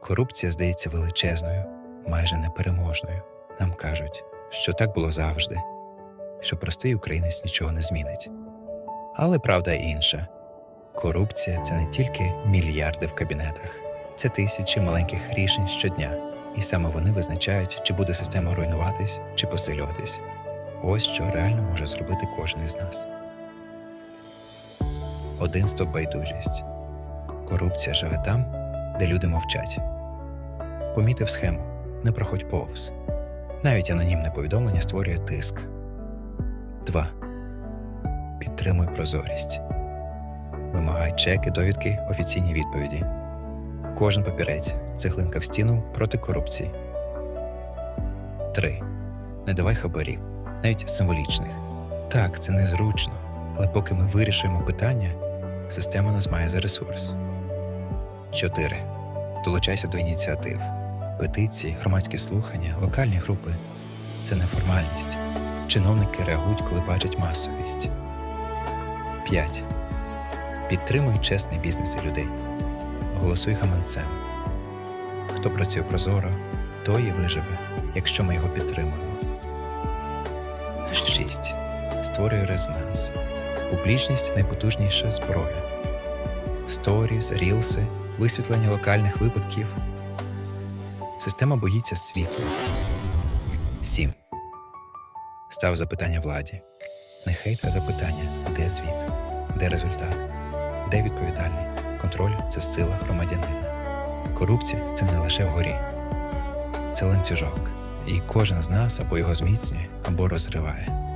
Корупція здається величезною, майже непереможною. Нам кажуть, що так було завжди, що простий українець нічого не змінить. Але правда інша. Корупція це не тільки мільярди в кабінетах, це тисячі маленьких рішень щодня, і саме вони визначають, чи буде система руйнуватись чи посилюватись. Ось що реально може зробити кожен із нас. Один стоп байдужість. Корупція живе там, де люди мовчать. Помітив схему, не проходь повз. Навіть анонімне повідомлення створює тиск. 2. Підтримуй прозорість. Вимагай чеки, довідки, офіційні відповіді. Кожен папірець цеглинка в стіну проти корупції. 3. Не давай хабарів, навіть символічних. Так, це незручно, але поки ми вирішуємо питання, система нас має за ресурс. 4. Долучайся до ініціатив. Петиції, громадські слухання, локальні групи це не формальність. Чиновники реагують, коли бачать масовість. 5. Підтримуй чесний бізнес і людей. Голосуй гаманцем. Хто працює прозоро, той і виживе, якщо ми його підтримуємо. 6. Створюй резонанс. Публічність найпотужніша зброя. Сторіс, рілси, висвітлення локальних випадків. Система боїться світла. 7. Став запитання владі. Не хейт, а запитання, де звіт, де результат, де відповідальний. Контроль це сила громадянина. Корупція це не лише вгорі, це ланцюжок. І кожен з нас або його зміцнює, або розриває.